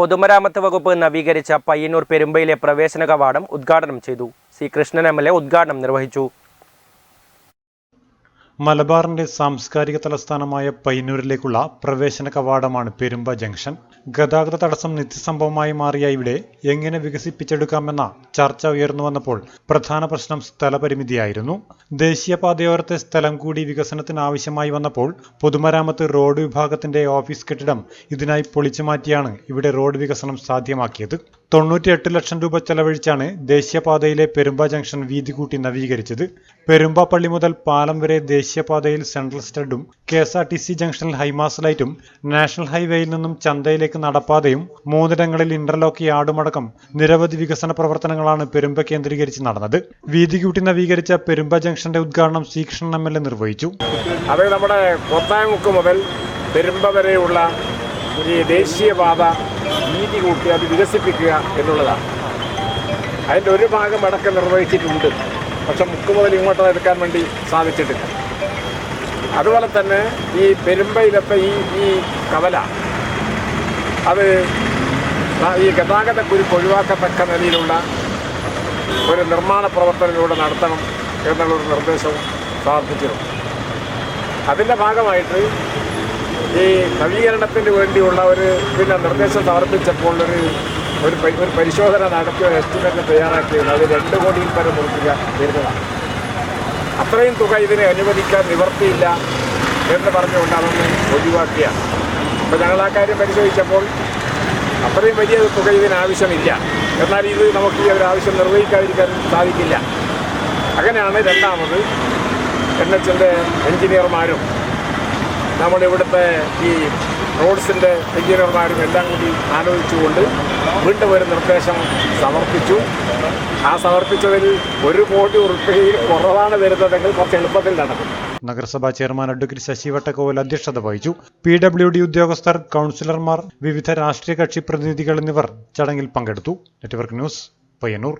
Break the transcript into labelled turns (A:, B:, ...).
A: പൊതുമരാമത്ത് വകുപ്പ് നവീകരിച്ച പയ്യന്നൂർ പെരുമ്പയിലെ പ്രവേശന കവാടം ഉദ്ഘാടനം ചെയ്തു. സി കൃഷ്ണൻ എം ഉദ്ഘാടനം നിർവഹിച്ചു.
B: മലബാറിന്റെ സാംസ്കാരിക തലസ്ഥാനമായ പയ്യന്നൂരിലേക്കുള്ള പ്രവേശന കവാടമാണ് പെരുമ്പ ജംഗ്ഷൻ. ഗതാഗത തടസ്സം നിത്യസംഭവമായി മാറിയ ഇവിടെ എങ്ങനെ വികസിപ്പിച്ചെടുക്കാമെന്ന ചർച്ച ഉയർന്നു വന്നപ്പോൾ പ്രധാന പ്രശ്നം സ്ഥലപരിമിതിയായിരുന്നു. ദേശീയപാതയോരത്തെ സ്ഥലം കൂടി വികസനത്തിന് ആവശ്യമായി വന്നപ്പോൾ പൊതുമരാമത്ത് റോഡ് വിഭാഗത്തിന്റെ ഓഫീസ് കെട്ടിടം ഇതിനായി പൊളിച്ചു മാറ്റിയാണ് ഇവിടെ റോഡ് വികസനം സാധ്യമാക്കിയത്. തൊണ്ണൂറ്റിയെട്ട് ലക്ഷം രൂപ ചെലവഴിച്ചാണ് ദേശീയപാതയിലെ പെരുമ്പ ജംഗ്ഷൻ വീതി കൂട്ടി നവീകരിച്ചത്. പെരുമ്പ പള്ളി മുതൽ പാലം വരെ ദേശീയപാതയിൽ central സ്റ്റഡും K S R T C ജംഗ്ഷനിൽ ഹൈമാസ് ലൈറ്റും നാഷണൽ ഹൈവേയിൽ നിന്നും ചന്തയിലേക്ക് നടപ്പാതയും മൂന്നിടങ്ങളിൽ ഇന്റർലോക്ക് യാർഡുമടക്കം നിരവധി വികസന പ്രവർത്തനങ്ങളാണ് പെരുമ്പ കേന്ദ്രീകരിച്ച് നടന്നത്. വീതി കൂട്ടി നവീകരിച്ച പെരുമ്പ ജംഗ്ഷന്റെ ഉദ്ഘാടനം Sreekrishnan Krishnan M L A നിർവഹിച്ചു.
C: നമ്മുടെ കൊത്തായമുക്ക് മുതൽ പെരുമ്പ വരെയുള്ള ദേശീയപാത വീതി കൂട്ടി അത് വികസിപ്പിക്കുക എന്നുള്ളതാണ്. അതിന്റെ ഒരു ഭാഗം അടക്കം നിർവഹിച്ചിട്ടുണ്ട്. പക്ഷെ മുക്ക് മുതൽ ഇങ്ങോട്ട് എടുക്കാൻ വേണ്ടി സാധിച്ചിട്ടില്ല. അതുപോലെ തന്നെ ഈ പെരുമ്പയിലത്തെ ഈ ഈ കവല അത് ഈ ഗതാഗത കുരുക്ക് ഒഴിവാക്കത്തക്ക നിലയിലുള്ള ഒരു നിർമ്മാണ പ്രവർത്തനം ഇവിടെ നടത്തണം എന്നുള്ളൊരു നിർദ്ദേശം പ്രാർത്ഥിച്ചിരുന്നു അതിന്റെ ഭാഗമായിട്ട് ഈ നവീകരണത്തിന് വേണ്ടിയുള്ള ഒരു പിന്നെ നിർദ്ദേശം സമർപ്പിച്ചപ്പോൾ ഒരു ഒരു പരിശോധന നടത്തിയ എസ്റ്റിമേറ്റ് തയ്യാറാക്കിയത് അത് രണ്ട് കോടിയിൽ പരം നിർത്തുക വരുന്നതാണ് അത്രയും തുക ഇതിനെ അനുവദിക്കാൻ നിവർത്തിയില്ല എന്ന് പറഞ്ഞുകൊണ്ട് അതൊന്ന് ഒഴിവാക്കിയാണ്. അപ്പോൾ ഞങ്ങൾ ആ കാര്യം പരിശോധിച്ചപ്പോൾ അത്രയും വലിയ തുക ഇതിനാവശ്യമില്ല എന്നാൽ ഇത് നമുക്ക് ഈ ഒരു ആവശ്യം നിർവഹിക്കാതിരിക്കാൻ സാധിക്കില്ല. അങ്ങനെയാണ് രണ്ടാമത് എൻ എച്ചിന്റെ എഞ്ചിനീയർമാരും ഇവിടുത്തെ ഈ റോഡ്സിന്റെ എഞ്ചിനീയർമാരും എല്ലാം കൂടി ആലോചിച്ചുകൊണ്ട് വീണ്ടും ഒരു നിർദ്ദേശം സമർപ്പിച്ചു. ആ സമർപ്പിച്ചതിൽ ഒരു കോടി ഉറുപ്പികയിൽ കുറവാണ് വരുന്നതെങ്കിൽ കുറച്ച് എളുപ്പത്തിൽ നടക്കും.
B: നഗരസഭാ ചെയർമാൻ അഡ്വക്കേറ്റ് ശശി വട്ടക്കോവൽ അധ്യക്ഷത വഹിച്ചു. പി ഡബ്ല്യു ഡി ഉദ്യോഗസ്ഥർ കൗൺസിലർമാർ വിവിധ രാഷ്ട്രീയ കക്ഷി പ്രതിനിധികൾ എന്നിവർ ചടങ്ങിൽ പങ്കെടുത്തു. Network news Payyanur.